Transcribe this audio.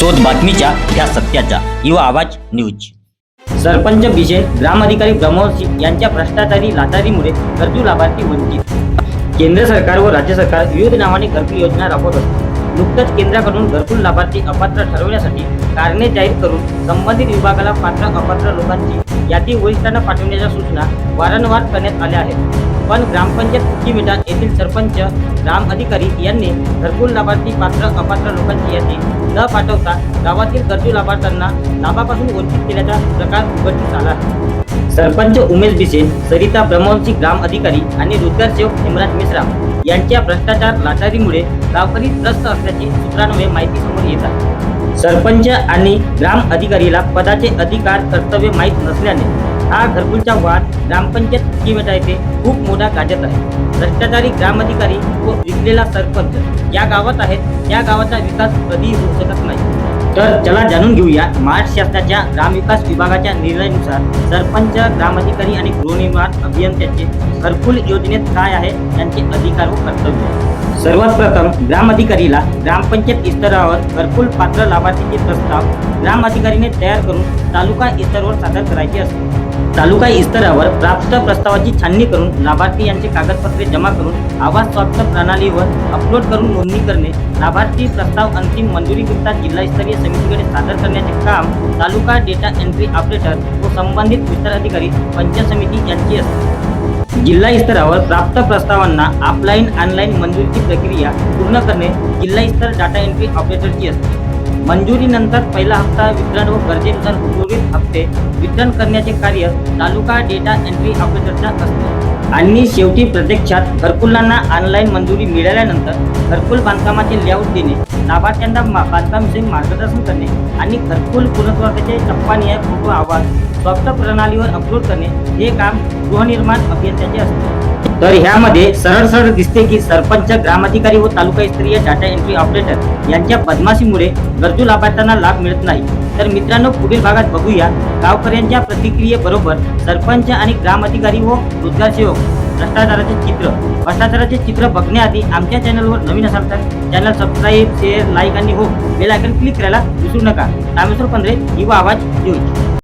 शोध बातमीच्या ह्या सत्याचा. युवा आवाज न्यूज. सरपंच विजय ग्रामाधिकारी ब्रह्मोस सिंग यांच्या भ्रष्टाचारी लाचारीमुळे गरजू लाभार्थी वंचित. केंद्र सरकार व राज्य सरकार विविध नावाने घरकुल योजना राबवत असते. नुकतंच केंद्राकडून घरकुल लाभार्थी अपात्र ठरवण्यासाठी कारणे जाहीर करून संबंधित विभागाला पात्र अपात्र लोकांची यादी वरिष्ठांना पाठवण्याच्या सूचना वारंवार करण्यात आल्या आहेत. पण ग्रामपंचायत कुकीमेटा येथील सरपंच ग्राम अधिकारी यांनी घरकुल लाभार्थी पात्र अपात्र लोकांची यादी न पाठवता गावातील गरजू लाभार्थ्यांना लाभापासून वंचित केल्याचा प्रकार उघडकीस आला. सरपंच उमेश बिसेन सरिता ब्रह्मवंशी ग्राम अधिकारी आणि रोजगार सेवक हेमराज मिश्रा यांच्या भ्रष्टाचार लाचारीमुळे गावकरी त्रस्त असल्याची सूत्रांमुळे माहिती समोर येत आहे सरपंच आणि ग्राम अधिकारीला पदाचे अधिकार कर्तव्य माहीत नसल्याने हा घरकुलचा वाद ग्रामपंचायत किमेटा येथे खूप मोठा गाजत आहे. भ्रष्टाचारी ग्रामाधिकारी व विकलेला सरपंच या गावात आहेत. त्या गावाचा विकास कधीही होऊ शकत नाही. तर चला जाणून घेऊया महाराष्ट्र शासनाच्या ग्रामविकास विभागाच्या निर्णयानुसार सरपंच ग्रामाधिकारी आणि गृहनिर्माण अभियंत्याचे घरकुल योजनेत काय आहे त्यांचे अधिकार व कर्तव्य? सर्वात प्रथम ग्रामधिकारीला ग्रामपंचायत स्तरावर घरकुल पात्र लाभार्थीचे प्रस्ताव ग्रामअधिकारीने तयार करून तालुका स्तरावर सादर करायचे असते. तालुका स्तरावर प्राप्त प्रस्तावाची छाननी करून लाभार्थी यांचे कागदपत्रे जमा करून आवाज स्वास्थ्य प्रणालीवर अपलोड करून नोंदणी करणे लाभार्थी प्रस्ताव अंतिम मंजुरीकरिता जिल्हास्तरीय समितीकडे सादर करण्याचे काम तालुका डेटा एंट्री ऑपरेटर व संबंधित विस्तार अधिकारी पंचायत समिती यांची असते. जिल्हा स्तरावर प्राप्त प्रस्तावांना ऑफलाईन ऑनलाईन मंजुरीची प्रक्रिया पूर्ण करणे जिल्हास्तर डाटा एंट्री ऑपरेटरची असते. मंजुरीनंतर पहिला हप्ता वितरण व गरजेनुसार उर्वरित हप्ते वितरण करण्याचे कार्य तालुका डेटा एंट्री ऑपरेटरचा असते आणि शेवटी प्रत्यक्षात घरकुलांना ऑनलाईन मंजुरी मिळाल्यानंतर घरकुल बांधकामाचे लेआउट देणे लाभार्थ्यांना मा- बांधकामविषयी मार्गदर्शन करणे आणि घरकुल पुनर्वासाचे टप्पानिहाय फोटो आवाज सॉफ्ट प्रणालीवर अपलोड करणे हे काम गृहनिर्माण अभियंत्याचे असते. तर ह्यामध्ये सरळ सरळ दिसते की सरपंच ग्रामाधिकारी व तालुका स्तरीय डाटा एंट्री ऑपरेटर यांच्या बदमाशीमुळे गरजू लाभार्थ्यांना लाभ मिळत नाही. तर मित्रांनो पुढील भागात बघूया गावकऱ्यांच्या प्रतिक्रियेबरोबर सरपंच आणि ग्रामाधिकारी व रोजगार सेवक भ्रष्टाचाराचे चित्र. भ्रष्टाचाराचे चित्र बघण्याआधी आमच्या चॅनलवर नवीन असाल तर चॅनल सबस्क्राईब शेअर लाईक आणि हो बेल आयकन क्लिक करायला विसरू नका. रामेश्वर पंधरे युवा आवाज न्यूज.